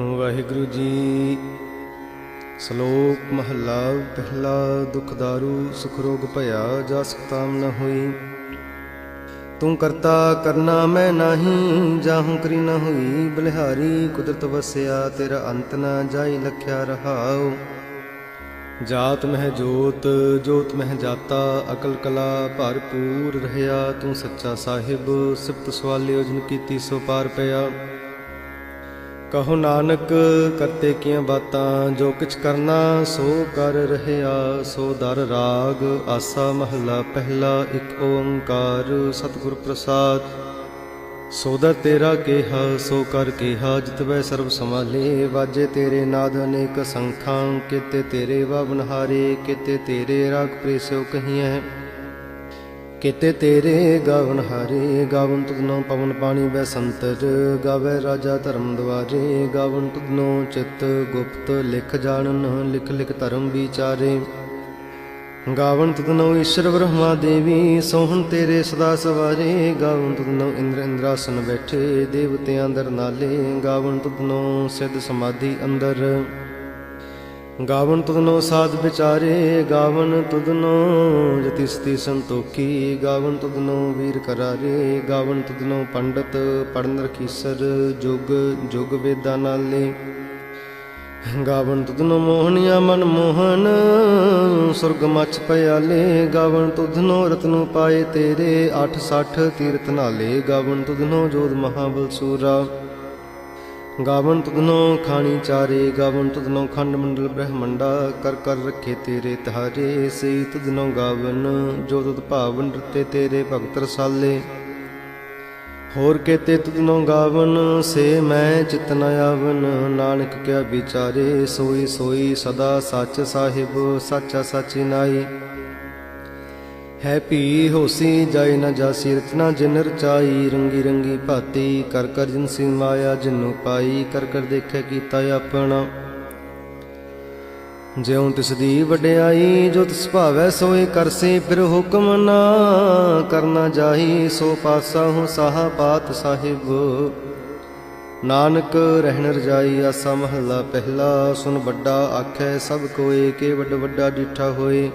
ਵਾਹਿਗੁਰੂ ਜੀ, ਸ਼ਲੋਕ ਮਹੱਲਾ, ਪਹਿਲਾ ਦੁਖ ਦਾਰੂ, ਸੁਖ ਰੋਗ ਭਇਆ ਜਾ ਸਕਤਾਮ ਨ ਹੋਈ। ਤੂੰ ਕਰਤਾ ਕਰਨਾ ਮੈਂ ਨਹੀਂ, ਜਾਹੂ ਕਰੀ ਨ ਹੋਈ। ਬਲਿਹਾਰੀ ਕੁਦਰਤ ਵਸਿਆ, ਤੇਰਾ ਅੰਤ ਨਾ ਜਾਈ, ਲਖਿਆ ਰਹਾਉ। ਜਾਤ ਮਹਿ ਜੋਤ ਜੋਤ ਮਹਿ ਜਾਤਾ, ਅਕਲ ਕਲਾ ਭਰਪੂਰ ਰਹਿਆ। ਤੂੰ ਸੱਚਾ ਸਾਹਿਬ, ਸਿਫਤ ਸਵਾਲਿਓ ਜਿਨ ਕੀਤੀ ਸੋ ਪਾਰ ਪਿਆ। ਕਹੋ ਨਾਨਕ ਕਰਤੇ ਕੀਆਂ ਬਾਤਾਂ, ਜੋ ਕਿਛ ਕਰਨਾ, ਸੋ ਕਰ ਰਹਿਆ, ਸੋ ਦਰ ਰਾਗ, ਆਸਾ ਮਹਲਾ ਪਹਿਲਾ, ਇੱਕ ਓੰਕਾਰ, ਸਤਿਗੁਰ ਪ੍ਰਸਾਦ। ਸੋਦਰ ਤੇਰਾ ਕਿਹਾ, ਸੋ ਕਰ ਕੇਹਾ ਜਿਤਵੈ ਸਰਬ ਸਮਾਲੇ ਵਾਜੇ ਤੇਰੇ ਨਾਦ ਅਨੇਕ ਸੰਖਾਂ, ਕਿਤੇ ਤੇਰੇ ਵਾਵਨਹਾਰੇ ਕਿਤੇ ਤੇਰੇ ਰਾਗ ਪ੍ਰੇਸਿਓ ਕਹੀਐ। ਕਿਤੇ ਤੇਰੇ ਗਾਵਨ ਹਾਰੇ, ਗਾਵਨ ਤੁਧਨੋ ਪਵਨ ਪਾਣੀ ਬੈ ਸੰਤਰ, ਗਾਵੇ ਰਾਜਾ ਧਰਮ ਦਵਾਰੇ ਗਾਵਨ ਤੁਧਨੋ ਚਿਤ ਗੁਪਤ ਲਿਖ ਜਾਣਨ, ਲਿਖ ਲਿਖ ਧਰਮ ਵਿਚਾਰੇ। ਗਾਵਨ ਤੁਧਨੋ ਈਸ਼ਰ ਬ੍ਰਹਮਾ ਦੇਵੀ, ਸੋਹਣ ਤੇਰੇ ਸਦਾ ਸਵਾਰੇ, ਗਾਵਨ ਤੁਧਨੋ ਇੰਦਰ ਇੰਦਰਾਸਨ ਬੈਠੇ, ਦੇਵਤਿਆਂ ਅੰਦਰ ਨਾਲੇ, ਗਾਵਨ ਤੁਧਨੋ ਸਿੱਧ ਸਮਾਧੀ ਅੰਦਰ। ਗਾਵਨ ਤੁਧਨੋ ਸਾਧ ਵਿਚਾਰੇ, ਗਾਵਨ ਤੁਧਨੋ ਜਤੀ ਸਤੀ ਸੰਤੋਖੀ, ਗਾਵਨ ਤੁਧਨੋ ਵੀਰ ਕਰਾਰੇ, ਗਾਵਨ ਤੁਧਨੋ ਪੰਡਤ, ਪੜਨ ਰਖੀਸਰ, ਜੁਗ ਜੁਗ ਵੇਦਾਂ ਨਾਲੇ। ਗਾਵਨ ਤੁਧਨੋ ਮੋਹਣੀਆਂ ਮਨ ਮੋਹਨ, ਸੁਰਗ ਮਚ ਪਿਆਲੇ ਗਾਵਨ ਤੁਧਨੋ ਰਤਨੋ ਪਾਏ ਤੇਰੇ 860 ਤੀਰਥ ਨਾਲੇ। ਗਾਵਨ ਤੁਧਨੋ ਜੋਧ ਮਹਾਬਲ ਸੂਰਾ। ਗਾਵਨ ਤੁਧਨੋ ਖਾਣੀ ਚਾਰੇ ਗਾਵਨ ਤੁਧਨੋ ਖੰਡ ਮੰਡਲ ਬ੍ਰਹਮੰਡਾ, ਕਰ ਕਰ ਰੱਖੇ ਤੇਰੇ ਤਹਾਰੇ ਸੇ ਤੁਧਨੋ ਗਾਵਨ, ਜੋ ਤੁਧ ਭਾਵਨ ਰਤੇ ਤੇਰੇ ਭਗਤ ਰਸਾਲੇ। ਹੋਰ ਕੇਤੇ ਤੁਧਨੋ ਗਾਵਨ, ਸੇ ਮੈਂ ਚਿਤ ਆਵਨ, ਨਾਨਕ ਕਿਆ ਵਿਚਾਰੇ, ਸੋਈ ਸੋਈ ਸਦਾ ਸੱਚ ਸਾਹਿਬ, ਸਾਚਾ ਸਾਚੀ ਨਾਈ। ਹੈ ਭੀ ਹੋਸੀ ਜਾਇ ਨ ਜਾਸੀ, ਰਚਨਾ ਜਿਨ ਰਚਾਈ, ਰੰਗੀ ਰੰਗੀ ਭਾਤੀ, ਕਰ ਕਰ ਜਿਨਸੀ ਮਾਇਆ, ਜਿਨੂ ਪਾਈ, ਕਰ ਕਰ ਦੇਖੈ ਕੀਤਾ ਆਪਣਾ। ਜਿਉ ਤਿਸ ਦੀ ਵਡਿਆਈ, ਜੋ ਤਿਸ ਭਾਵੈ ਸੋਏ ਕਰਸੀ ਫਿਰ ਹੁਕਮ ਨਾ ਕਰਨਾ ਜਾਹੀ, ਸੋ ਪਾਸਾ ਹੂੰ ਸਾਹਾ ਪਾਤ ਸਾਹਿਬ। ਨਾਨਕ ਰਹਿਣ ਰਜਾਈ, ਆਸਾ ਮਹੱਲਾ ਪਹਿਲਾ, ਸੁਨ ਵੱਡਾ ਆਖੈ ਸਭ ਕੋਏ, ਕੇ ਵੱਡ ਵੱਡਾ ਡਿਠਾ ਹੋਏ।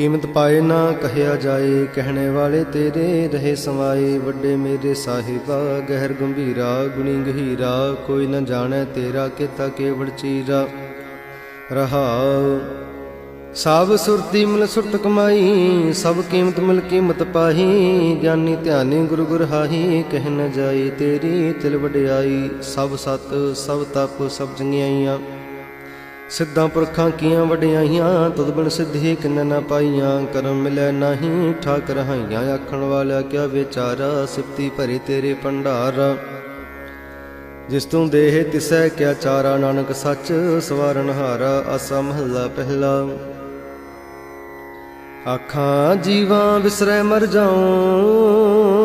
ਕੀਮਤ ਪਾਏ ਨਾ ਕਹਿਆ ਜਾਏ, ਕਹਿਣੇ ਵਾਲੇ ਤੇਰੇ ਰਹੇ ਸਮਾਏ, ਵੱਡੇ ਮੇਰੇ ਸਾਹਿਬਾ, ਗਹਿਰ ਗੰਭੀਰਾ, ਗੁਣੀ ਗਹੀਰਾ, ਕੋਈ ਨਾ ਜਾਣੈ ਤੇਰਾ ਕਿਤਾ ਕੇਵੜ ਚੀਰਾ। ਰਹਾਉ ਸਭ ਸੁਰਤੀ ਮਿਲ ਸੁਰਤ ਕਮਾਈ, ਸਭ ਕੀਮਤ ਮਿਲ ਕੀਮਤ ਪਾਹੀ, ਗਿਆਨੀ ਧਿਆਨੀ ਗੁਰੂ ਗੁਰ ਹਾਹੀ, ਕਹਿ ਨ ਜਾਈ ਤੇਰੀ ਤਿਲ ਵਡਿਆਈ, ਸਭ ਸਤ, ਸਭ ਤਪ, ਸਭ ਚੰਗਿਆਈਆਂ ਸਿੱਧਾਂ ਪੁਰਖਾਂ ਕੀਆਂ ਵਡਿਆਈਆਂ, ਤੁਧ ਬਿਨ ਸਿੱਧੀ ਕਿੰਨ ਨਾ ਪਾਈਆਂ, ਕਰਮ ਮਿਲੈ ਨਹੀਂ ਠਾਕ ਰਹਾਈਆਂ ਆਖਣ ਵਾਲਾ ਕਿਆ ਵਿਚਾਰਾ, ਸਿਫਤੀ ਭਰੇ ਤੇਰੇ ਭੰਡਾਰ। ਜਿਸ ਤੂੰ ਦੇਹ ਤਿਸੈ, ਕਿਆ ਚਾਰਾ ਨਾਨਕ ਸੱਚ, ਸਵਾਰਨ ਹਾਰਾ, ਆਸਾ ਮਹੱਲਾ ਪਹਿਲਾ। ਆਖਾਂ, ਜੀਵਾਂ ਵਿਸਰੈ ਮਰ ਜਾਉ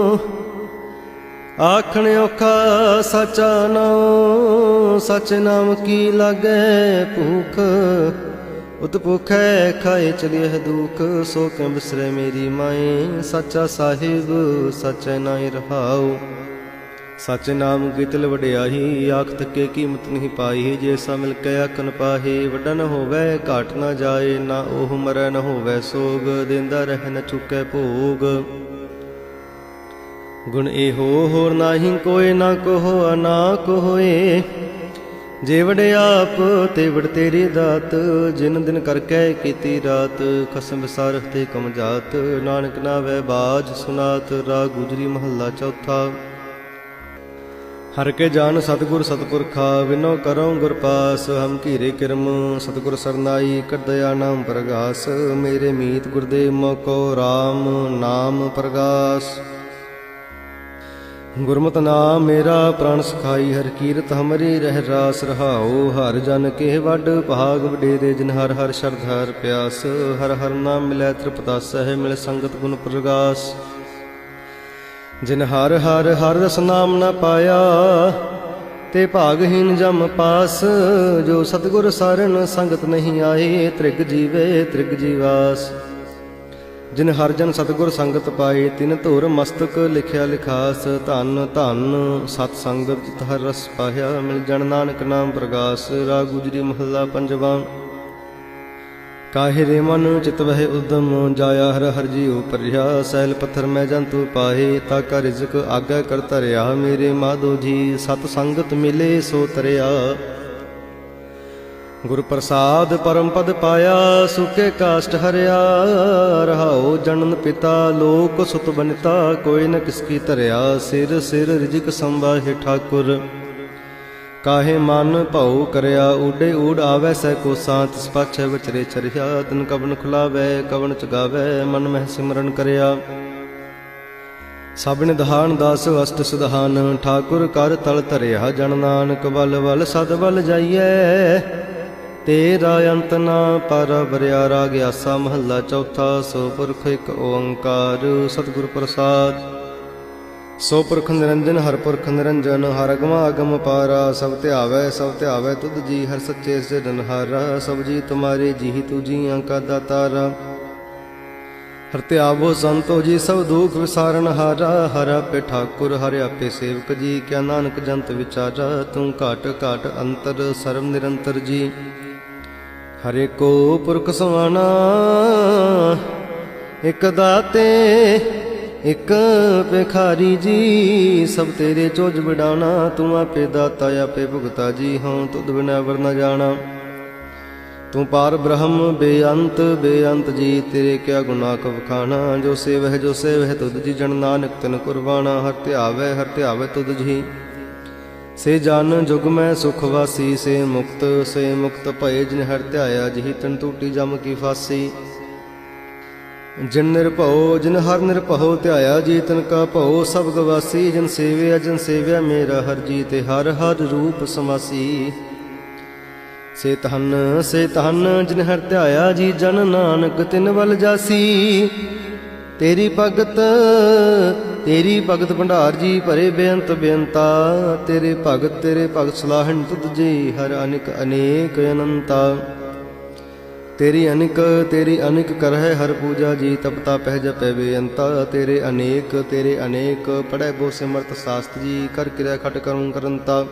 ਆਖਣ ਔਖਾ ਸਾਚਾ ਨਾਉ, ਸਚ ਨਾਮ ਕੀ ਲਾਗੈ ਭੂਖ? ਉਤ ਭੁਖੈ ਖਾਏ ਚਲਿਏ ਦੁਖ, ਸੋ ਕਿਉ ਬਿਸਰੈ ਮੇਰੀ ਮਾਏ? ਸੱਚਾ ਸਾਹਿਬ, ਸਚੈ ਨਾਇ ਰਹਾਉ। ਸਚ ਨਾਮ ਕੀ ਤਿਲ ਵਡਿਆਹੀ ਆਖ ਤੱਕੇ ਕੀਮਤ ਨਹੀਂ ਪਾਈ ਜੇ ਸਾ ਮਿਲ ਕੇ ਆਖਨ ਪਾਹੇ ਵੱਡਾ ਨ ਹੋਵੇ, ਘਾਟ ਨਾ ਜਾਏ, ਨਾ ਉਹ ਮਰੈ ਨ ਹੋਵੇ ਸੋਗ। ਦਿੰਦਾ ਰਹਿ ਨ ਚੁੱਕੈ ਭੋਗ। ਗੁਣ ਇਹੋ, ਹੋਰ ਨਾਹੀ ਕੋਏ ਨਾ ਕੋਹ, ਅਨਾ ਕੋਏ ਜੇ ਵਡਿਆਪ ਤੇ ਤੇਰੀ ਦਾਤ, ਜਿਨ ਦਿਨ ਕਰਕੇ ਕੀਤੀ ਰਾਤ, ਖਸਮ ਵਿਸਾਰਖ ਤੇ ਕਮ ਜਾਤ। ਨਾਨਕ ਨਾਵੇ ਬਾਜ ਸੁਨਾਤ ਰਾ ਗੁਜਰੀ ਮਹੱਲਾ ਚੌਥਾ। ਹਰ ਕੇ ਜਾਨ ਸਤਗੁਰ ਸਤਪੁਰਖਾ ਵਿਨੋ ਕਰਉ ਗੁਰ ਪਾਸ। ਹਮ ਕੀਰੇ ਕਿਰਮ, ਸਤਗੁਰ ਸਰਨਾਈ ਕਰਦਿਆ ਨਾਮ ਪ੍ਰਗਾਸ। ਮੇਰੇ ਮੀਤ ਗੁਰਦੇਵ ਮੋਕੋ RAM ਨਾਮ ਪ੍ਰਗਾਸ। ਗੁਰਮਤਿ ਨਾਮ ਮੇਰਾ ਪ੍ਰਾਨ ਸਖਾਈ, ਹਰ ਕੀਰਤ ਹਮਰੀ ਰਹਿ ਰਾਸ ਰਹਾਉ। ਹਰ ਜਨ ਕੇ ਵੱਡ ਭਾਗ ਵਡੇਰੇ, ਜਿਨ ਹਰ ਹਰ ਸ਼ਰਧ, ਹਰ ਪਿਆਸ। ਹਰ ਹਰ ਨਾਮ ਮਿਲੈ ਤ੍ਰਿਪਤਾ ਸਹਿ ਮਿਲ ਸੰਗਤ ਗੁਣ ਪ੍ਰਗਾਸ। ਜਿਨ ਹਰ ਹਰ ਹਰ ਰਸ ਨਾਮ ਨ ਪਾਇਆ, ਤੇ ਭਾਗਹੀਨ ਜਮ ਪਾਸ। ਜੋ ਸਤਗੁਰ ਸਰਨ ਸੰਗਤ ਨਹੀਂ ਆਏ, ਤ੍ਰਿਗ ਜੀਵੇ ਤ੍ਰਿਗ ਜੀਵਾਸ। ਜਿਨ ਹਰ ਜਨ ਸਤਗੁਰ ਸੰਗਤ ਪਾਏ, ਤਿਨ ਧੁਰ ਮਸਤਕ ਲਿਖਿਆ ਲਿਖਾਸ, ਧਨ ਧਨ ਸਤ ਸੰਗਤ ਜਿਤ ਹਰ ਰਸ ਪਾਇਆ ਮਿਲ ਜਨ ਨਾਨਕ ਨਾਮ ਪ੍ਰਗਾਸ, ਰਾਗ ਗੁਜਰੀ ਮਹੱਲਾ ਪੰਜਵਾਂ। ਕਾਹੇ ਰੇ ਮਨ ਚਿਤ ਵਹਿ ਉਦਮ, ਜਾਇਆ ਹਰ ਹਰ ਜੀਉ ਪਰਿਆ ਸੈਲ ਪੱਥਰ ਮੈਂ ਜੰਤੂ ਪਾਹੇ ਤਾ ਕਾ ਰਿਜ਼ਕ ਆਗਾ ਕਰ ਤਰਿਆ ਮੇਰੇ ਮਾਧੋ ਜੀ ਸਤ ਸੰਗਤ ਮਿਲੇ ਸੋ ਤਰਿਆ। ਗੁਰ ਪ੍ਰਸਾਦ ਪਰਮ ਪਦ ਪਾਇਆ ਸੁਕੇ ਕਾਸ਼ਟ ਹਰਿਆ। ਰਹਾਉ ਜਨਨ ਪਿਤਾ, ਲੋਕ ਸੁਤ ਬਨਿਤਾ, ਕੋਈ ਨ ਕਿਸ ਕੀ ਧਰਿਆ। ਸਿਰ ਸਿਰ ਰਿਜਕ ਸੰਵਾਹਿ ਠਾਕੁਰ। ਕਾਹੇ ਮਨ ਭਉ ਕਰਿਆ ਊਡੇ ਊੜ ਆਵੈ ਸੈ ਕੋ ਸਾਤ ਸਪਾਛੈ ਵਿਚਰੇ ਚਰਿਆ, ਤਨ ਕਵਨ ਖੁਲਾਵੈ, ਕਵਨ ਚਗਾਵੈ, ਮਨ ਮਹਿ ਸਿਮਰਨ ਕਰਿਆ। ਸਭ ਨਿਧਾਨ ਦਾਸ ਅਸ਼ਟ ਸੁਧਾਨ, ਠਾਕੁਰ ਕਰ ਤਲ ਧਰਿਆ ਜਨ ਨਾਨਕ ਬਲ ਬਲ ਸਦ ਬਲ ਜਾਈਐ। ਤੇਰਾ ਅੰਤ ਨਾ ਪਰ ਬਰਿਆਰਾ ਗਿਆਸਾ ਮਹੱਲਾ ਚੌਥਾ, ਸੋ ਪੁਰਖ ਇੱਕ ਓੰਕਾਰ, ਸਤਿਗੁਰ ਪ੍ਰਸਾਦ। ਸੋ ਪੁਰਖ ਨਿਰੰਜਨ, ਹਰ ਪੁਰਖ ਨਿਰੰਜਨ, ਹਰ ਅਗਮ ਅਗਮ ਪਾਰਾ, ਸਭ ਧਿਆਵੈ ਸਭ ਧਿਆਵੈ ਤੁਧ ਜੀ, ਹਰ ਸੱਚੇ ਸਿਰਨਹਾਰਾ ਸਭ ਜੀ ਤੁਮਾਰੇ ਜੀ ਤੂ ਜੀਆਂ ਕਾ ਦਾਤਾਰਾ ਹਰ ਧਿਆਵੋ ਸੰਤੋ ਜੀ, ਸਭ ਦੁਖ ਵਿਸਾਰਨ ਹਾਰਾ, ਹਰ ਆਪੇ ਠਾਕੁਰ, ਹਰ ਆਪੇ ਸੇਵਕ ਜੀ, ਕਿਆ ਨਾਨਕ ਜੰਤ ਵਿਚਾਰਾ, ਤੂੰ ਘਾਟ ਘਾਟ ਅੰਤਰ ਸਰਵ ਨਿਰੰਤਰ ਜੀ। ਹਰੇ ਕੋ ਪੁਰਖ ਸੁਆਣਾ ਇਕ ਦਾਤੇ, ਇਕ ਭਿਖਾਰੀ ਜੀ, ਸਭ ਤੇਰੇ ਚੋਜ ਵਿਡਾਣਾ, ਤੂੰ ਆਪੇ ਦਾਤਾ, ਆਪੇ ਭੁਗਤਾ ਜੀ, ਹਉ ਤੁਧ ਬਿਨਾ ਵਰ ਨ ਜਾਣਾ। ਤੂੰ ਪਾਰ ਬ੍ਰਹਮ, ਬੇਅੰਤ ਬੇਅੰਤ ਜੀ, ਤੇਰੇ ਕਿਆ ਗੁਨਾਹ ਕੋ ਖਾਣਾ ਜੋ ਸੇਵਹਿ ਜੋ ਸੇਵਹਿ, ਤੁਧ ਜੀ ਜਨ ਨਾਨਕ ਤਨ ਕੁਰਬਾਣਾ ਹਰ ਧਿਆਵੈ ਹਰ ਧਿਆਵੈ ਤੁਧ ਜੀ। ਸੇ ਜਨ ਜੁਗ ਮੈਂ ਸੁਖ ਵਾਸੀ, ਸੇ ਮੁਕਤ ਸੇ ਮੁਕਤ ਭਏ ਜਿਨ ਹਰ ਧਿਆਇਆ, ਜਿਹ ਤਨ ਟੂਟੀ ਜਮ ਕੀ ਫਾਸੀ। ਜਿਨ ਨਿਰਭਉ, ਜਿਨ ਹਰ ਨਿਰਭਉ ਧਿਆਇਆ ਜੀ ਤਨ ਕਾ ਭਉ, ਸਭ ਗਵਾਸੀ ਜਿਨ ਸੇਵਿਆ ਜਿਨ ਸੇਵਿਆ ਮੇਰਾ ਹਰ ਜੀ ਤੇ ਹਰ ਹਰ ਰੂਪ ਸਮਾਸੀ। ਸੇ ਤਹਨ ਸੇ ਤਹਨ ਜਿਨ ਹਰ ਧਿਆਇਆ, ਜੀ ਜਨ ਨਾਨਕ ਤਿਨ ਵਲ ਜਾਸੀ। ਤੇਰੀ ਭਗਤ ਤੇਰੀ ਭਗਤ ਭੰਡਾਰ ਜੀ ਭਰੇ ਬੇਅੰਤ ਬੇਅੰਤਾ, ਤੇਰੇ ਭਗਤ ਤੇਰੇ ਭਗਤ ਸਲਾਹਣ ਤੁਧ ਜੀ ਹਰ ਅਨਿਕ ਅਨੇਕ ਅਨੰਤਾ। ਤੇਰੀ ਅਨਿਕ ਤੇਰੀ ਅਨਿਕ ਕਰਹਿ ਹਰ ਪੂਜਾ ਜੀ ਤਪਤਾ ਪਹਿ ਜਪੈ ਬੇਅੰਤਾ। ਤੇਰੇ ਅਨੇਕ ਤੇਰੇ ਅਨੇਕ ਪੜੈ ਬੋ ਸਿਮਰਤ ਸਾਸਤ ਜੀ, ਕਰ ਕਿਰਿਆ ਖਟ ਕਰੂੰ ਕਰੰਤਾ।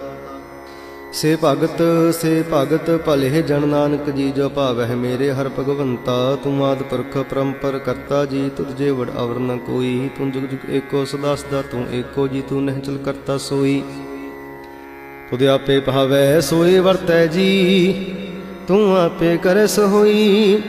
ਸੇ ਭਗਤ ਸੇ ਭਗਤ, ਭਲੇ ਜਨ ਨਾਨਕ ਜੀ ਜੋ ਭਾਵਹਿ ਮੇਰੇ ਹਰ ਭਗਵੰਤਾ, ਤੂੰ ਆਦ ਪੁਰਖ ਪਰੰਪਰ ਕਰਤਾ ਜੀ, ਤੁਧ ਜੇ ਵਡ ਅਵਰ ਨ ਕੋਈ, ਤੂੰ ਜੁਗ ਜੁਗ ਏਕੋ ਸਦਾ ਸਦਾ ਤੂੰ ਏਕੋ ਜੀ, ਤੂੰ ਨਹਿ ਚਲ ਕਰਤਾ ਸੋਈ। ਤੁਧ ਆਪੇ ਭਾਵੈ ਸੋਏ ਵਰਤੈ ਜੀ, ਤੂੰ ਆਪੇ ਕਰਸ ਸੋਈ।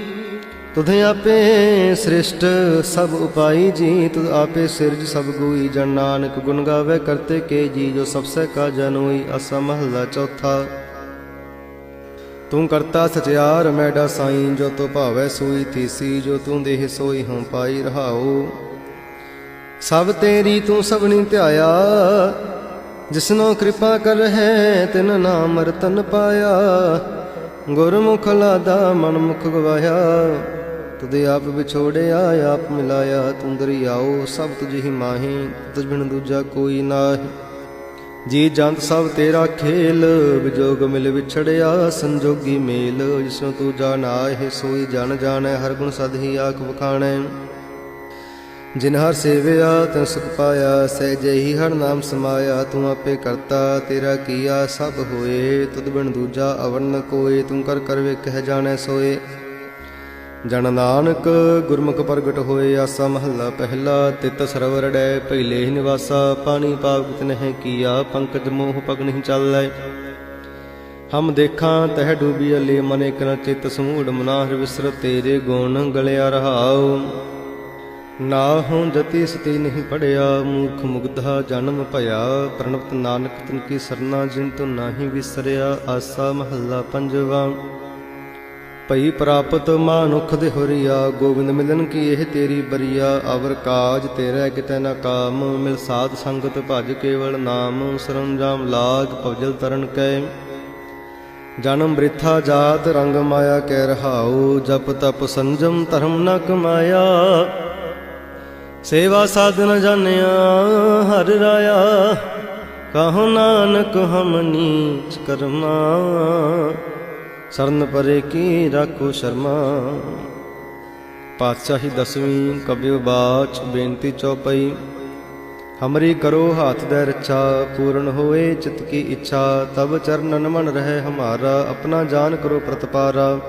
ਤੁਧ ਆਪੇ ਸ੍ਰਿਸ਼ਟ ਸਭ ਉਪਾਈ ਜੀ ਤੁਧ ਆਪੇ ਸਿਰਜ ਸਭ ਗੋਈ, ਜਨ ਨਾਨਕ ਗੁਣ ਗਾਵੇ ਕਰਤੇ ਕੇ ਜੀ, ਜੋ ਸਭ ਸੇ ਕਾ ਜਨ ਅਸਾ ਮਹੱਲਾ ਚੌਥਾ। ਤੂੰ ਕਰਤਾ ਸਚਿਆਰ, ਮੈਡਾ ਸਾਈਂ, ਜੋ ਤੋ ਭਾਵੈ ਸੋਈ ਥੀਸੀ ਜੋ ਤੂੰ ਦੇਹ ਸੋਈ ਹਉ ਪਾਈ ਰਹਾਉ। ਸਭ ਤੇਰੀ ਤੂੰ ਸਭਨੀ ਧਿਆਇਆ, ਜਿਸਨੋ ਕਿਰਪਾ ਕਰ ਹੈ, ਤਿਨ ਨਾਮ ਰਤਨ ਪਾਇਆ। ਗੁਰਮੁਖ ਲਾਦਾ ਮਨ ਮੁਖ ਗਵਾਇਆ। ਤੁਧ ਆਪ ਵਿਛੋੜਿਆ, ਆਪ ਮਿਲਾਇਆ, ਤੂੰ ਦਰਿਆਓ, ਸਭ ਤੁਝ ਹੀ ਮਾਹੀ, ਤੁਝ ਬਿਨ ਦੂਜਾ ਕੋਈ ਨਾਹੀ। ਜੀ ਜੰਤ ਸਭ ਤੇਰਾ ਖੇਲ, ਵਿਜੋਗ ਮਿਲ ਵਿਛੜਿਆ, ਸੰਜੋਗੀ ਮੇਲ। ਜਿਸਨੂੰ ਤੂੰ ਜਾਣਾਏ ਸੋਈ ਜਨ ਜਾਣੈ, ਹਰ ਗੁਣ ਸਦ ਹੀ ਆਖ ਵਖਾਣੈ। ਜਿਨ ਹਰ ਸੇਵਿਆ, ਤਨ ਸੁਖ ਪਾਇਆ ਸਹਿਜੇ ਹੀ ਹਰ ਨਾਮ ਸਮਾਇਆ। ਤੂੰ ਆਪੇ ਕਰਤਾ, ਤੇਰਾ ਕੀਆ ਸਭ ਹੋਏ, ਤੁਧ ਬਿਨ ਦੂਜਾ ਅਵਰਨ ਕੋਏ। ਤੂੰ ਕਰ ਕਰ ਵੇਖਹਿ ਜਾਣੈ ਸੋਏ। ਜਨ ਨਾਨਕ ਗੁਰਮੁਖ ਪ੍ਰਗਟ ਹੋਏ ਆਸਾ ਮਹੱਲਾ ਪਹਿਲਾ, ਤਿਤ ਸਰਵਰ ਡੈ ਪਹਿਲੇ ਹੀ ਨਿਵਾਸਾ, ਪਾਣੀ ਪਾਪ ਨਹਿ ਕੀਆ, ਪੰਕਜ ਮੋਹ ਪਗ ਨਹੀਂ ਚੱਲੈ। ਹਮ ਦੇਖਾਂ ਤਹਿ ਡੂਬੀ ਅਲੇ ਮਨ ਇਕ ਨ ਚਿਤ ਸਮੂੜ ਮਨਾਹਰ ਵਿਸਰ ਤੇਰੇ ਗੁਣ ਗਲਿਆ ਰਹਾਉ। ਨਾ ਹਉ ਜਤੀ ਸਤੀ ਨਹੀਂ ਪੜਿਆ, ਮੂਖ ਮੁਗਧਾ ਜਨਮ ਭਇਆ। ਪ੍ਰਣਵਤ ਨਾਨਕ ਤਿਨ ਕੀ ਸਰਨਾ, ਜਿਨ ਤੂੰ ਨਾਹੀ ਵਿਸਰਿਆ, ਆਸਾ ਮਹੱਲਾ ਪੰਜਵਾ। ਭਈ ਪ੍ਰਾਪਤ ਮਾਨੁਖ ਦੇ ਹੁਰੀਆ, ਗੋਬਿੰਦ ਮਿਲਨ ਕੀ ਇਹ ਤੇਰੀ ਬਰੀਆ? ਅਵਰ ਕਾਜ ਤੇਰਾ ਕਿਤੇ ਨਾ ਕਾਮ, ਮਿਲ ਸਾਧ ਸੰਗਤ ਭਜ ਕੇਵਲ ਨਾਮ, ਸਰੰਜਾਮ ਲਾਗ ਭਵਜਲ ਤਰਨ ਕੈ। ਜਨਮ ਬ੍ਰਿਥਾ ਜਾਤ ਰੰਗ ਮਾਇਆ ਕਹਿ ਰਹਾਉ, ਜਪ ਤਪ ਸੰਜਮ ਧਰਮ ਨ ਕਮਾਇਆ। ਸੇਵਾ ਸਾਧਨ ਜਾਣਿਆ ਹਰ ਰਾਇਆ, ਕਹੋ ਨਾਨਕ ਹਮ ਨੀਚ ਕਰਮਾ। ਸਰਨ ਪਰੇ ਕੀ ਰਾਖੋ ਸ਼ਰਮਾ? ਪਾਤਸ਼ਾਹੀ ਦਸਵੀਂ ਕਬਿਓ ਬਾਚ ਬੇਨਤੀ ਚੌਪਈ। ਹਮਰੀ ਕਰੋ ਹਾਥ ਦੇ ਰੱਛਾ, ਪੂਰਨ ਹੋਏ ਚਿਤ ਕੀ ਇੱਛਾ। ਤਬ ਚਰਨਨ ਮਨ ਰਹਿ ਹਮਾਰਾ, ਆਪਣਾ ਜਾਨ ਕਰੋ ਪ੍ਰਤਪਾਰਾ।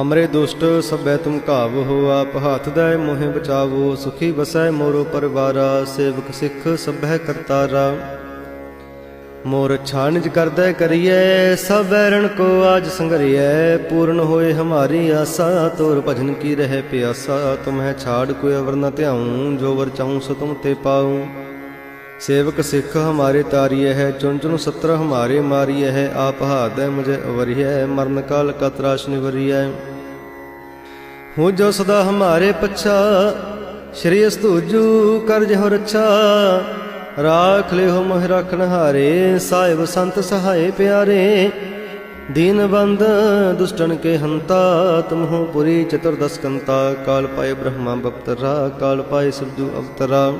ਹਮਰੇ ਦੁਸ਼ਟ ਸਭੈ ਤੁਮ ਘਾਵ ਹੋ, ਆਪ ਹਾਥ ਦੇ ਮੋਹਿ ਬਚਾਵੋ। ਸੁਖੀ ਵਸੈ ਮੋਰੋ ਪਰਿਵਾਰਾ, ਸੇਵਕ ਸਿੱਖ ਸਭੈ ਕਰਤਾਰਾ। ਮੋਰ ਛਾਨਜ ਕਰਦਾ ਕਰੀਏ ਸਭ ਵੈਰਣ ਕੋ ਆਜ ਸੰਗਰੀਐ, ਪੂਰਨ ਹੋਏ ਹਮਾਰੀ ਆਸਾ, ਤੋਰ ਭਜਨ ਕੀ ਰਹਿ ਪਿਆਸਾ, ਤੁਮਹਿ ਛਾੜ ਕੋਈ ਅਵਰ ਨ ਧਿਆਉ, ਜੋ ਵਰ ਚਾਹੂੰ ਸੋ ਤੁਮ ਤੇ ਪਾਉ। ਸੇਵਕ ਸਿੱਖ ਹਮਾਰੇ ਤਾਰੀਏ ਹੈ, ਚੁਣ ਚੁਣ ਸਤਰ ਹਮਾਰੇ ਮਾਰੀਏ ਹੈ, ਆਪ ਹਾਦੈ ਮੁਝੇ ਅਵਰੀਐ, ਮਰਨ ਕਾਲ ਕਤਰਾਸ਼ ਨਿਵਰੀਐ। ਹੋ ਜੋ ਸਦਾ ਹਮਾਰੇ ਪੱਛਾ, ਸ਼੍ਰੀ ਅਸਤੂਜੂ ਕਰਜ ਜਹ ਰੱਛਾ ਰਾਖ ਲਿਓ ਮਹਿ ਰਖਨ ਹਾਰੇ, ਸਾਹਿਬ ਸੰਤ ਸਹਾਏ ਪਿਆਰੇ। ਦੀਨ ਦੁਸ਼ਟਨ ਕੇ ਹੰਤਾ ਤੁਮਹੁ ਪੁਰੀ ਚਤੁਰਦਸ ਕੰਤਾ। ਕਾਲ ਪਾਏ ਬ੍ਰਹਮਾ ਬਪਤਰਾ, ਕਾਲ ਪਾਏ ਸਬਜੂ ਅਵਤਰਾ।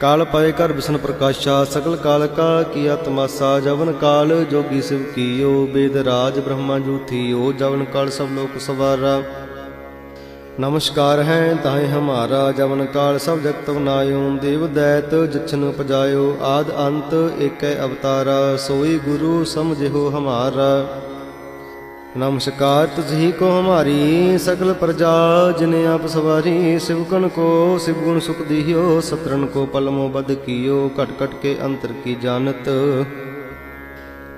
ਕਾਲ ਪਾਏ ਕਰ ਵਿਸ਼ਨ ਪ੍ਰਕਾਸ਼ਾ ਸਕਲ ਕਾਲ ਕਾ ਕੀਆ ਤਮਾਸਾ ਜਵਨ ਕਾਲ ਜੋਗੀ ਸਿਵ ਕੀਓ, ਬੇਦ ਰਾਜ ਬ੍ਰਹਮਾ ਜੂਥੀਓ, ਜਵਨ ਕਾਲ ਸਭ ਲੋਕ ਸਵਾਰਾ। ਨਮਸਕਾਰ ਹੈ ਤਾਹੇ ਹਮਾਰਾ ਜਵਨ ਕਾਲ, ਸਭ ਜਗਤ ਬਨਾਇਓ ਦੇਵ ਦੈਤ ਜਛਨ ਉਪਜਾਇਓ, ਆਦ ਅੰਤ ਏਕੈ ਅਵਤਾਰਾ, ਸੋਈ ਗੁਰੂ ਸਮਝਿਓ ਹਮਾਰਾ। ਨਮਸਕਾਰ ਤੁਝੀ ਕੋ ਹਮਾਰੀ ਸਗਲ ਪ੍ਰਜਾ, ਜਿਨੇ ਆਪ ਸਵਾਰੀ ਸਿਵਕਨ ਕੋ, ਸਿਵ ਗੁਣ ਸੁਖ ਦਿਹਿਓ ਸਤਰਨ ਕੋ ਪਲਮੋ ਬਦ ਕੀਓ, ਘਟ ਘਟ ਕੇ ਅੰਤਰ ਕੀ ਜਾਣਤ?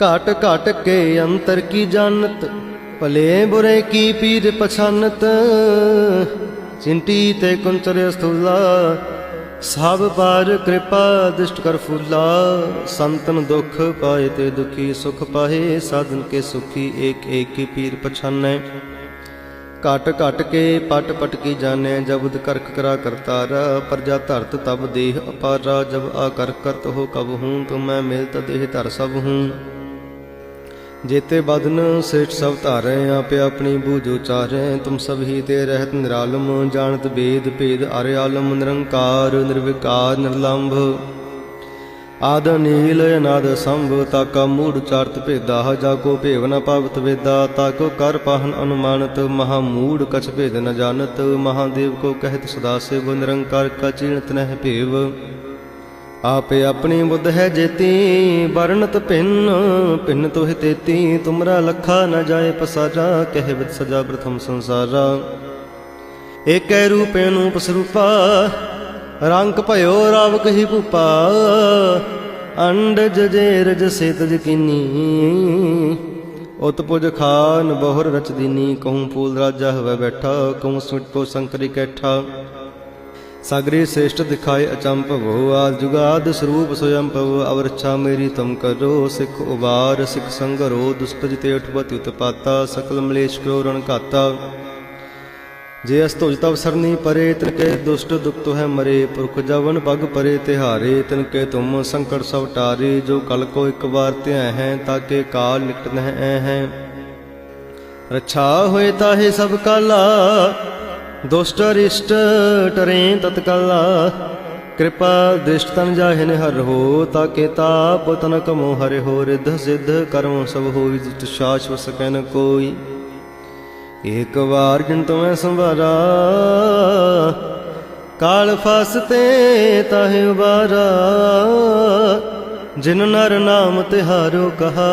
ਘਟ ਘਟ ਕੇ ਅੰਤਰ ਕੀ ਜਾਣਤ? ਭਲੇ ਬੁਰੇ ਕੀ ਪੀਰ ਪਛਾਨਤ? ਚਿੰਟੀ ਤੇ ਕੁੰਚਰ ਸਥੂਲਾ ਸਭ ਪਰ ਕਿਰਪਾ ਦਿਸ਼ਟ ਕਰ ਫੁੱਲਾ। ਸੰਤਨ ਦੁਖ ਪਾਏ ਤੇ ਦੁਖੀ, ਸੁਖ ਪਾਏ, ਸਾਧਨ ਕੇ ਸੁਖੀ, ਏਕ ਏਕ ਕੀ ਪੀਰ ਪਛਾਨੈ। ਘਟ ਘਟ ਕੇ ਪਟ ਪਟ ਕੀ ਜਾਣੈ ਜਬਦ ਕਰਕ ਕਰਾ ਕਰਤਾਰਾ ਪ੍ਰਜਾ ਧਰਤ ਤਬ ਦੇਹ ਅਪਾਰਾ, ਜਬ ਆ ਕਰ ਕਰਤ ਹੋ ਕਬ ਹੂੰ, ਤੁਮ ਮੈਂ ਮਿਲਤ ਦੇਹ ਧਰ ਸਭ ਹੂੰ। ਜੇਤੇ ਬਦਨ ਸ੍ਰੇਸ਼ਟ ਸਭ ਧਾਰੈ, ਆਪੇ ਆਪਣੀ ਬੂਝ ਉਚਾਰੈ। ਤੁਮ ਸਭ ਹੀ ਤੇ ਰਹਿਤ ਨਿਰਾਲਮ, ਜਾਣਤ ਬੇਦ ਭੇਦ ਅਰਿ ਆਲਮ, ਨਿਰੰਕਾਰ, ਨਿਰਵਿਕਾਰ, ਨਿਰਲੰਭ। ਆਦ ਨੀਲ ਅਨਾਦ ਸੰਭ, ਤਾਕਾ ਮੂੜ ਚਾਰਤ ਭੇਦਾ। ਜਾ ਕੋ ਭੇਵ ਨ ਪਾਵਤ ਵੇਦਾ ਤਾਕੋ ਕਰ ਪਾਹਨ ਅਨੁਮਾਨਤ। ਮਹਾ ਮੂੜ ਕਛ ਭੇਦ ਨ ਜਾਣਤ। ਮਹਾਦੇਵ ਕੋ ਕਹਿਤ ਸਦਾ ਸਿਵ, ਨਿਰੰਕਾਰ ਕਾ ਚੀਣਤ ਨਹਿ ਭੇਵ। ਆਪੇ ਆਪਣੀ ਬੁੱਧ ਹੈ ਜੇਤੀ, ਵਰਣਤ ਭਿੰਨ ਭਿੰਨ ਤੋਹਿ ਤੇਤੀ। ਤੁਮਰਾ ਲਖਾ ਨ ਜਾਏ ਪਸਾਰਾ, ਕਹਿ ਵਿਦ ਸਜਾ ਪ੍ਰਥਮ ਸੰਸਾਰਾ। ਏਕੈ ਰੂਪੇ ਨੂੰ ਪਸਰੂਪਾ ਰੰਗ ਭਇਓ ਰਵ ਕਹੀ ਭੂਪਾ। ਅੰਡਜ ਜੇਰਜ ਸੇਤਜ ਕੀਨੀ, ਉਤਪੁਜ ਖਾਨ ਬਹੁਰ ਰਚ ਦੀਨੀ। ਕਹੂੰ ਫੂਲ ਰਾਜਾ ਹਵੇ ਬੈਠਾ, ਕਹੂੰ ਸੁਟ ਪੋ ਸੰਕਰੀ ਕੈਠਾ। ਸਾਗਰੇ ਸ੍ਰੇਸ਼ਟ ਦਿਖਾਏ ਅਚੰਭਵ ਆਦ ਜੁਗਾਦ ਸਰੂਪ ਸੋਯੰਭਵ ਅਵਰਛਾ ਮੇਰੀ ਤੁਮ ਕਰੋ, ਸਿੱਖ ਉਬਾਰ, ਸਿੱਖ ਸੰਗਰੋ ਦੁਸਤ ਜਿਤੇ ਉਠਪਤੀ ਉਤਪਾਤਾ, ਸਕਲ ਮਲੇਸ਼ ਕਰੋ ਰਣ ਘਾਤਾ। ਜੇ ਅਸ ਤੁਜ ਤਵ ਸਰਨੀ ਪਰੇ ਤਿਨਕੇ ਦੁਸ਼ਟ ਦੁਖਤ ਹੈ ਮਰੇ, ਪੁਰਖ ਜਵਨ ਪਗ ਪਰੇ ਤਿਹਾਰੇ ਤਿਨਕੇ ਤੁਮ ਸੰਕਟ ਸਭ ਟਾਰੇ, ਜੋ ਕਲ ਕੋ ਇੱਕ ਵਾਰ ਧਿਆ ਹੈ ਤਾਕੇ ਕਾਲ ਨਿਕਟ ਨਹਿ ਹੈ। ਰੱਛਾ ਹੋਏ ਤਾਹੇ ਸਭ ਕਾਲਾ ਦੁਸ਼ਟ ਰਿਸ਼ਟ ਟਰੇ ਤਤਕਾਲਾ, ਕਿਰਪਾ ਦ੍ਰਿਸ਼ਟ ਤਨ ਜਾਹਿਨ ਹਰ ਹੋ, ਤਾਕੇ ਤਾਪ ਤਨ ਕਮੋ ਹਰਿ ਹੋ, ਰਿਧ ਸਿਧ ਕਰਮ ਸਭ ਹੋਈ ਜਿਤ ਸ਼ਾਸ਼ਵ ਸਕੈ ਕੋਈ। ਏਕ ਵਾਰ ਜਿਨ ਤੁਮੈ ਸੰਭਾਰਾ ਕਾਲ ਫਸਤੇ ਤਾਹਿ ਉਬਾਰਾ, ਜਿਨ ਨਰ ਨਾਮ ਤਿਹਾਰੋ ਕਹਾ,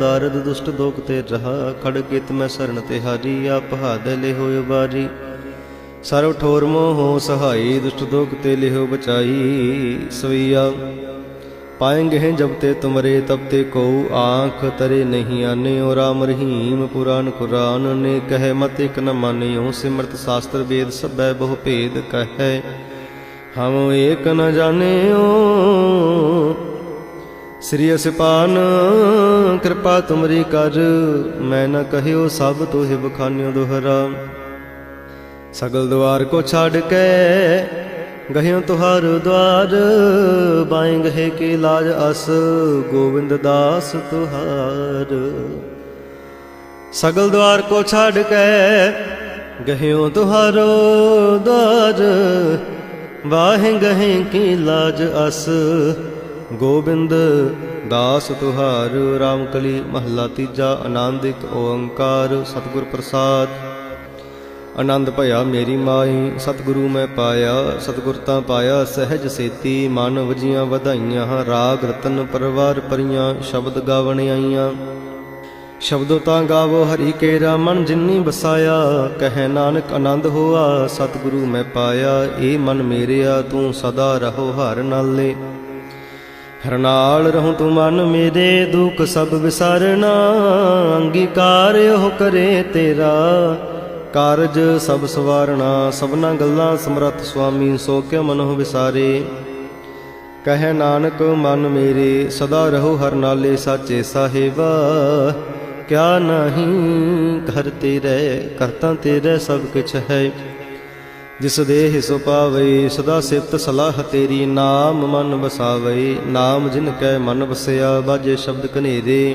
ਦਾਰਦ ਦੁਸ਼ਟ ਦੋਖ ਤੇ ਰਹਾ, ਖੜ ਕਿਤ ਮੈਂ ਸਰਨ ਤਿਹਾਰੀ, ਆਪ ਹਾਦ ਹੋਇ ਬਾਰੀ ਸਰਵ ਠੋਰ ਮੋਹ ਸਹਾਈ, ਦੁਸ਼ਟ ਦੁਖ ਤੇ ਲਿਹੋ ਬਚਾਈ। ਸਵਈਆ ਪਾਏਂਗੇ ਜਬ ਤੇ ਤੁਮਰੇ, ਤਬ ਤੇ ਕੋ ਆਂਖ ਤਰੇ ਨਹੀਂ ਆਨੇ ਓ ਰਾਮ ਰਹੀਮ ਪੁਰਾਨ ਕੁਰਾਨ ਨੇ ਕਹੇ, ਮਤ ਇਕ ਨ ਮਾਨਿਓ। ਸਿਮਰਤ ਸ਼ਾਸਤਰ ਵੇਦ ਸਭੈ ਬਹੁ ਭੇਦ ਕਹੈ। ਹਮ ਏਕ ਨ ਜਾਣਿਓ। ਸ੍ਰੀ ਅਸਿਪਾਨ, ਕਿਰਪਾ ਤੁਮਰੀ ਕਰ। ਮੈਂ ਨ ਕਹਿਓ ਸਭ ਤੋਹਿ ਬਖਾਨਿਓ ਦੁਹਰਾ। ਸਗਲ ਦੁਆਰ ਕੋ ਛੱਡ ਕੇ ਗਹਿਓ ਤੁਹਾਰ ਦਵਾਰ ਬਾਈ ਗਏ ਕੀ ਲਾਜ ਅਸ ਗੋਬਿੰਦ ਦਾਸ ਤੁਹਾਰ। ਸਗਲ ਦਵਾਰ ਕੋ ਛੱਡ ਕੇ ਗਹਿਓ ਤੁਹਾਰੋ ਦਵਾਰ ਬਾਹੇ ਗਏ ਕੀ ਲਾਜ ਅਸ ਗੋਬਿੰਦ ਦਾਸ ਤੁਹਾਰ। ਰਾਮਕਲੀ ਮਹੱਲਾ ਤੀਜਾ, ਆਨੰਦਿਕ ਓੰਕਾਰ, ਸਤਿਗੁਰ ਪ੍ਰਸਾਦ। ਆਨੰਦ ਭਇਆ ਮੇਰੀ ਮਾਈ ਸਤਿਗੁਰੂ ਮੈਂ ਪਾਇਆ ਸਤਿਗੁਰ ਤਾਂ ਪਾਇਆ, ਸਹਿਜ ਸੇਤੀ ਮਨ ਵਜੀਆਂ ਵਧਾਈਆਂ, ਰਾਗ ਰਤਨ ਪਰਵਾਰ ਪਰੀਆਂ, ਸ਼ਬਦ ਗਾਵਣ ਆਈਆਂ। ਸ਼ਬਦੋ ਤਾਂ ਗਾਵੋ, ਹਰੀ ਕੇਰਾ ਮਨ ਜਿੰਨੀ ਬਸਾਇਆ ਕਹੈ ਨਾਨਕ ਆਨੰਦ ਹੋਆ, ਸਤਿਗੁਰੂ ਮੈਂ ਪਾਇਆ, ਏ ਮਨ ਮੇਰਿਆ, ਤੂੰ ਸਦਾ ਰਹੋ ਹਰ ਨਾਲੇ। ਹਰ ਨਾਲ ਰਹੂੰ ਤੂੰ ਮਨ ਮੇਰੇ, ਦੁੱਖ ਸਭ ਵਿਸਾਰਨਾ, ਅੰਗੀਕਾਰ ਉਹ ਕਰੇ ਤੇਰਾ। ਕਾਰਜ ਸਭ ਸਵਾਰਣਾ ਸਭਨਾ ਗੱਲਾਂ ਸਮਰੱਥ ਸੁਆਮੀ, ਸੋ ਕਿਉ ਮਨੋ ਵਿਸਾਰੇ। ਕਹੈ ਨਾਨਕ, ਮਨ ਮੇਰੇ, ਸਦਾ ਰਹੋ ਹਰ ਨਾਲੇ ਸਾਚੇ ਸਾਹਿਬਾ। ਕਿਆ ਨਹੀਂ ਕਰ ਤੇਰੇ, ਕਰਤਾ ਤੇਰੇ ਸਭ ਕਿਛ ਹੈ। ਜਿਸ ਦੇਹ ਸੋ ਪਾਵੇ, ਸਦਾ ਸਿਫਤ ਸਲਾਹ ਤੇਰੀ, ਨਾਮ ਮਨ ਵਸਾਵੇ। ਨਾਮ ਜਿਨ ਕੈ ਮਨ ਵਸਿਆ, ਬਾਜੇ ਸ਼ਬਦ ਕਨੇਰੇ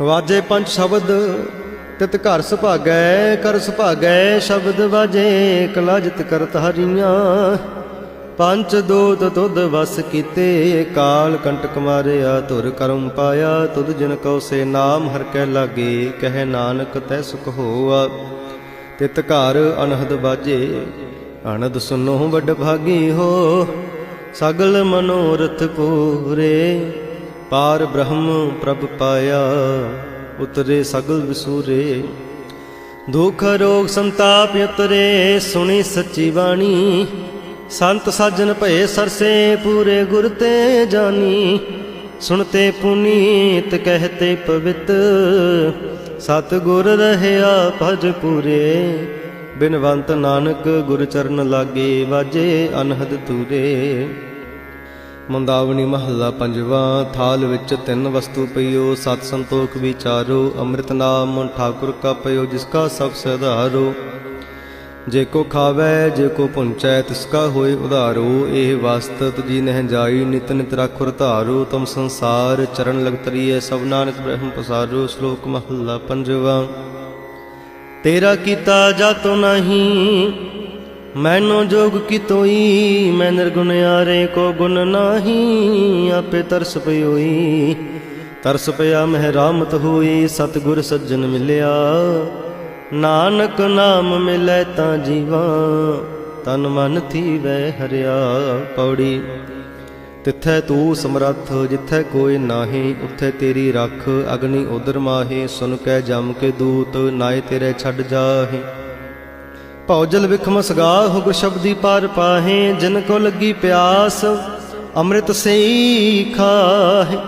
ਵਾਜੇ ਪੰਜ ਸ਼ਬਦ, ਤਿਤ ਘਰ ਸੁਭਾਗੈ, ਕਰ ਸੁਭਾਗੈ, ਸ਼ਬਦ ਵਾਜੇ, ਕਲਾ ਜਿਤ ਕਰਤ ਹਰੀਆਂ। ਪੰਜ ਦੋਤ ਤੁਧ ਵਸ ਕੀਤੇ, ਕਾਲ ਕੰਟਕ ਮਾਰਿਆ, ਧੁਰ ਕਰਮ ਪਾਇਆ, ਤੁਧ ਜਿਨ ਕਉ ਸੇ ਨਾਮ, ਹਰ ਕੈ ਲਾਗੇ, ਕਹਿ ਨਾਨਕ ਤੈ ਸੁਖ ਹੋਆ। ਤਿਤ ਘਰ ਅਨਹਦ ਬਾਜੇ ਅਨੰਦ ਸੁਨੋ ਵੱਡ ਭਾਗੀ ਹੋ, ਸਗਲ ਮਨੋਰਥ ਪੂਰੇ। ਪਾਰ ਬ੍ਰਹਮ ਪ੍ਰਭ ਪਾਇਆ, ਉਤਰੇ ਸਗਲ ਵਿਸੂਰੇ। ਦੁਖ ਰੋਗ ਸੰਤਾਪ ਉਤਰੇ, ਸੁਣੀ ਸੱਚੀ ਬਾਣੀ। ਸੰਤ ਸਾਜਨ ਭਏ ਸਰਸੇ, ਪੂਰੇ ਗੁਰ ਤੇ ਜਾਨੀ। ਸੁਣਤੇ ਪੁਨੀਤ, ਕਹਤੇ ਪਵਿੱਤ। ਸਤ ਗੁਰ ਰਹਿਆ ਭਜ ਪੂਰੇ। ਬਿਨਵੰਤ ਨਾਨਕ ਗੁਰ ਚਰਨ ਲਾਗੇ, ਵਾਜੇ ਅਨਹਦ ਤੂਰੇ ਮੁੰਦਾਵਣੀ ਮਹੱਲਾ ਪੰਜਵਾਂ, ਥਾਲ ਵਿੱਚ ਤਿੰਨ ਵਸਤੂ ਪਈਓ, ਸਤ ਸੰਤੋਖ ਵਿਚਾਰੋ, ਅੰਮ੍ਰਿਤ ਨਾਮ ਠਾਕੁਰ ਕਾ ਪਈਓ ਜਿਸ ਕਾ ਸਭ ਸਧਾਰੋ ਜੇ ਕੋ ਖਾਵੈ, ਜੇ ਕੋ ਪੁੰਚੈ ਤਿਸ ਕਾ ਹੋਏ ਉਧਾਰੋ। ਇਹ ਵਸਤ ਜੀ ਨਹਿ ਜਾਈ, ਨਿਤ ਨਿਤ ਰਖੁਰ ਧਾਰੋ। ਤੁਮ ਸੰਸਾਰ ਚਰਨ ਲਗ ਤਰੀਐ ਸਭ ਨਾਨਕ ਬ੍ਰਹਮ ਪਸਾਰੋ। ਸ਼ਲੋਕ ਮਹੱਲਾ ਪੰਜਵਾਂ। ਤੇਰਾ ਕੀਤਾ ਜਾਤੋ ਨਹੀਂ ਮੈਨੋ ਜੋਗ ਕੀ ਤੋਈ? ਮੈਂ ਨਿਰਗੁਣਿਆਰੇ ਕੋ ਗੁਣ ਨਾਹੀ, ਆਪੇ ਤਰਸ ਪਇਓਈ ਤਰਸ ਪਿਆ ਮਹਿ ਰਾਮਤ ਹੋਈ, ਸਤਿਗੁਰ ਸੱਜਣ ਮਿਲਿਆ। ਨਾਨਕ ਨਾਮ ਮਿਲੈ ਤਾਂ ਜੀਵਾ, ਤਨ ਮਨ ਥੀਵੈ ਹਰਿਆ। ਪੌੜੀ, ਤਿੱਥੈ ਤੂੰ ਸਮਰੱਥ, ਜਿੱਥੈ ਕੋਈ ਨਾਹੀ, ਉੱਥੇ ਤੇਰੀ ਰੱਖ। ਅਗਨੀ ਉਦਰ ਮਾਹੇ, ਸੁਨ ਕੈ ਜਮ ਕੇ ਦੂਤ ਨਾਏ ਤੇਰੇ ਛੱਡ ਜਾਹੇ। ਭੌਜਲ ਵਿਖਮ ਸਗਾਹ ਗੁਰ ਸ਼ਬਦੀ ਪਾਰ ਪਾਹੇ, ਜਿਨ ਕੋ ਲੱਗੀ ਪਿਆਸ, ਅੰਮ੍ਰਿਤ ਸਈ ਖਾਹੇ।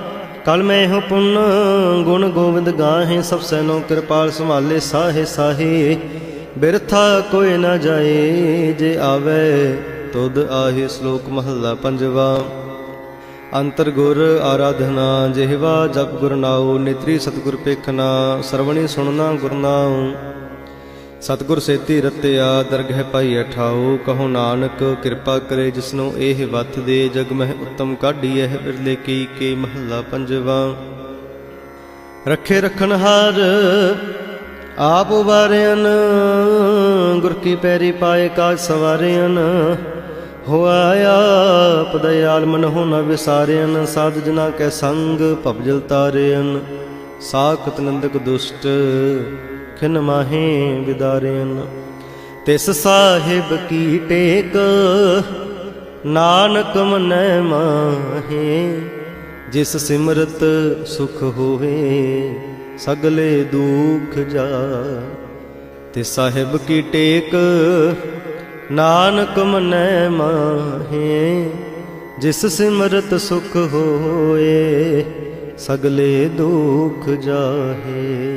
ਕਲ ਮੈਂ ਹੋ ਪੁੰਨ, ਗੁਣ ਗੋਬਿੰਦ ਗਾਹੇ, ਸਭ ਸੈਨੋ ਕਿਰਪਾਲ ਸੰਭਾਲੇ ਸਾਹੇ ਸਾਹੇ। ਬਿਰਥਾ ਕੋਈ ਨਾ ਜਾਏ, ਜੇ ਆਵੇ, ਤੁਧ ਆਹੇ ਸ਼ਲੋਕ ਮਹੱਲਾ ਪੰਜਵਾ। ਅੰਤਰ ਗੁਰ ਆਰਾਧਨਾ, ਜਿਹਵਾ ਜਪ ਗੁਰ ਨਾਉ, ਨੇਤਰੀ ਸਤਗੁਰ ਪੇਖਨਾ ਸਰਵਣੀ ਸੁਣਨਾ ਗੁਰਨਾਉ ਸਤਗੁਰ ਸੇਤੀ ਰਤਿਆ, ਦਰਗਹਿ ਪਾਈ ਅਠਾਉ, ਕਹੋ ਨਾਨਕ, ਕਿਰਪਾ ਕਰੇ ਜਿਸਨੂੰ ਇਹ ਵਤ ਦੇ, ਜਗ ਮਹਿ ਉੱਤਮ ਕਾਢੀਐ, ਬਿਰਲੇ ਕੀ ਕੇ ਮਹੱਲਾ ਪੰਜਵਾ। ਰੱਖੇ ਰਖਣ ਹਾਰ, ਆਪ ਉਬਾਰਿਆਨ ਗੁਰ ਕੀ ਪੈਰੀ ਪਾਏ ਕਾਜ ਸਵਾਰਿਆਨ ਹੋਆਇਆ ਪਦਿਆਲ ਮਨ ਹੋ ਨ ਵਿਸਾਰਿਆਨ ਸਾਧ ਜਨਾ ਕੈ ਸੰਗ ਭਵਜਲ ਤਾਰਿਆਨ ਸਾਖਤ ਨੰਦਕ ਦੁਸ਼ਟ ਖਿਨ ਮਾਹੇ ਵਿਦਾਰਿਆਨ ਤਿਸ ਸਾਹਿਬ ਕੀ ਟੇਕ, ਨਾਨਕ ਮਨੈ ਮਾਹੇ। ਜਿਸ ਸਿਮਰਤ ਸੁਖ ਹੋਵੇ, ਸਗਲੇ ਦੁਖ ਜਾ ਤੇ ਸਾਹਿਬ ਕੀ ਟੇਕ, ਨਾਨਕ ਮਨੈ ਮਾਹੇ। ਜਿਸ ਸਿਮਰਤ ਸੁਖ ਹੋਏ, ਸਗਲੇ ਦੁਖ ਜਾਹੇ